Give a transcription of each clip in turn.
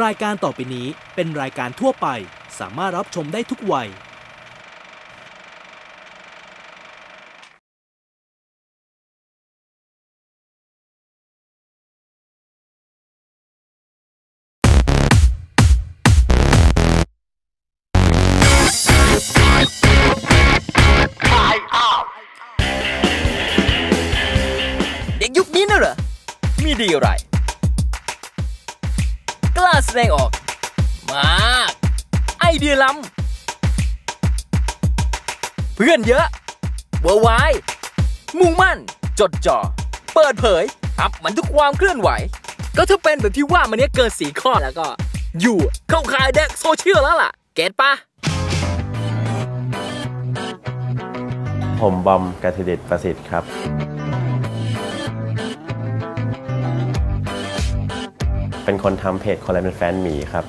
รายการต่อไปนี้เป็นรายการทั่วไป สามารถรับชมได้ทุกวัย เด็กยุคนี้น่ะเหรอ มีดีอะไร กล้าแสดงออก มาก ไอเดียล้ำเพื่อนเยอะเวอร์ไวมุ่งมั่น จดจ่อ เปิดเผย อัพมันทุกความเคลื่อนไหว ก็ถ้าเป็นแบบที่ว่ามันเนี้ยเกินสีข้อแล้วก็ อยู่เข้าขายเด็กโซเชียลแล้วล่ะ เก็ตปะผมบอมกสิเดชประสิทธิ์ครับ เป็นคนทำเพจคนอะไรเป็นแฟนหมีครับ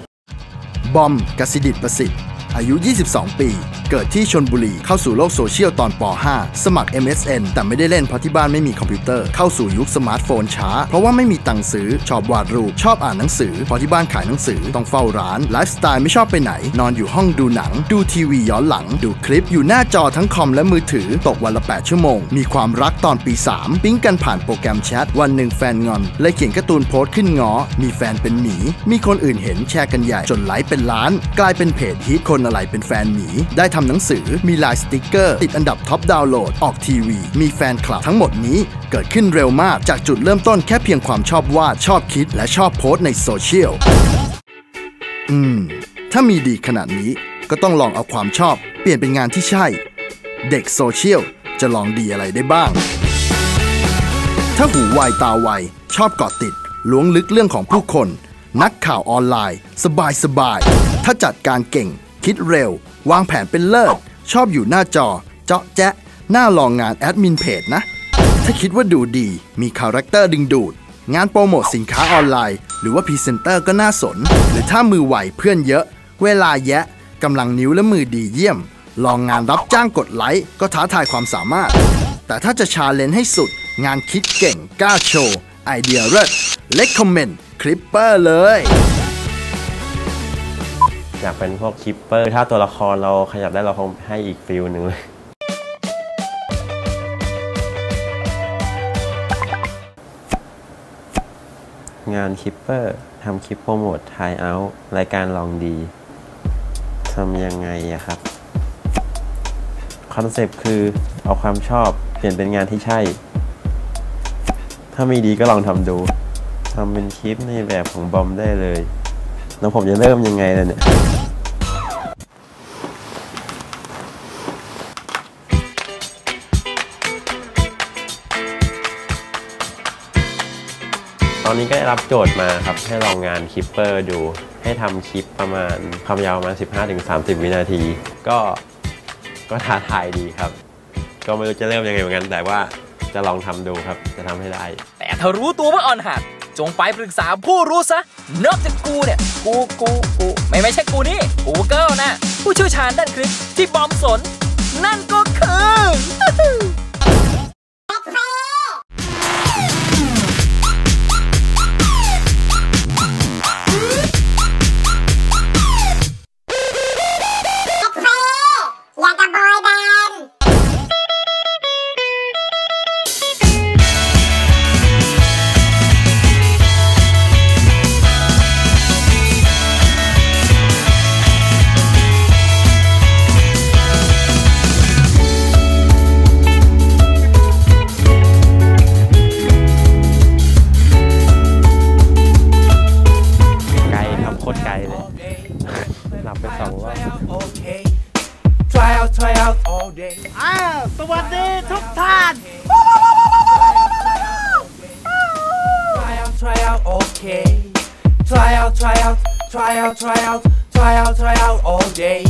บอมกสิดิตประสิทธิ์ อายุ 22 ปี เกิดที่ชนบุรี เข้าสู่โลกโซเชียลตอนป .5 สมัคร MSN แต่ไม่ได้เล่นเพราะที่บ้านไม่มีคอมพิวเตอร์ เข้าสู่ยุคสมาร์ทโฟนช้า เพราะว่าไม่มีตังค์ซื้อ ชอบวาดรูป ชอบอ่านหนังสือ เพราะที่บ้านขายหนังสือ ต้องเฝ้าร้าน ไลฟ์สไตล์ไม่ชอบไปไหน นอนอยู่ห้องดูหนัง ดูทีวีย้อนหลัง ดูคลิป อยู่หน้าจอทั้งคอมและมือถือ ตกวันละ 8 ชั่วโมง มีความรักตอนปี 3 ปิ๊งกันผ่านโปรแกรมแชท วันหนึ่งแฟนงอน เลยเขียนการ์ตูนโพสต์ขึ้นงอ มีแฟนเป็นหมี มีคนอื่นเห็นแชร์กันใหญ่ จนไลค์เป็นล้าน กลายเป็นเพจฮิตคนอะไรเป็นแฟนหมี ได้ทำหนังสือ มีลายสติกเกอร์ ติดอันดับท็อปดาวน์โหลด ออกทีวี มีแฟนคลับทั้งหมดนี้เกิดขึ้นเร็วมากจากจุดเริ่มต้นแค่เพียงความชอบวาด ชอบคิด และชอบโพสต์ในโซเชียล อืม ถ้ามีดีขนาดนี้ก็ต้องลองเอาความชอบ เปลี่ยนเป็นงานที่ใช่ เด็กโซเชียลจะลองดีอะไรได้บ้าง ถ้าหูไวตาไวชอบเกาะติดล้วงลึกเรื่องของผู้คน นักข่าวออนไลน์ สบายสบาย ถ้าจัดการเก่ง คิดเร็ว วางแผนเป็นเลิศ ชอบอยู่หน้าจอ เจาะแจ๊ะน่าลองงานแอดมินเพจนะ ถ้าคิดว่าดูดี มีคาแรคเตอร์ดึงดูด งานโปรโมทสินค้าออนไลน์ หรือว่าพรีเซนเตอร์ก็น่าสน หรือถ้ามือไหวเพื่อนเยอะ เวลาแยะกำลังนิ้วและมือดีเยี่ยม ลองงานรับจ้างกดไลค์ก็ท้าทายความสามารถ แต่ถ้าจะชาเลนจ์ให้สุด งานคิดเก่งกล้าโชว์ไอเดียเลิศเล็กคอมเมนต์คลิปเปอร์เลย อยากเป็นพวกคิปเปอร์ ถ้าตัวละครเราขยับได้เราคงให้อีกฟิลหนึ่งเลย งานคิปเปอร์ทำคลิปโปรโมททายเอาท์รายการลองดีทำยังไงอะครับ คอนเซปต์คือเอาความชอบเปลี่ยนเป็นงานที่ใช่ ถ้ามีดีก็ลองทำดูทำเป็นคลิปในแบบของบอมได้เลย แล้วผมจะเริ่มยังไงล่ะเนี่ยตอนนี้ก็ได้รับโจทย์มาครับ ให้ลองงานคลิปเปอร์ดู ให้ทำคลิปประมาณความยาวประมาณ15-30 วินาที ก็ก็ท้าทายดีครับ ก็ไม่รู้จะเริ่มยังไงเหมือนกัน แต่ว่าจะลองทำดูครับ จะทำให้ได้ แต่ถ้ารู้ตัวว่าอ่อนหัด จงไปปรึกษาผู้รู้ซะ นอกจากกูเนี่ย กูกูกูไม่ไม่ใช่กูนี่กูเกิลนะ ผู้เชี่ยวชาญด้านคลิปที่บอมสน นั่นก็คือ หลับไปสองรอบ Try out, try out all day. อ้าวสวัสดีทุกท่าน Try out, try out, okay. Try out, try out, try out, try out, try out, try out all day.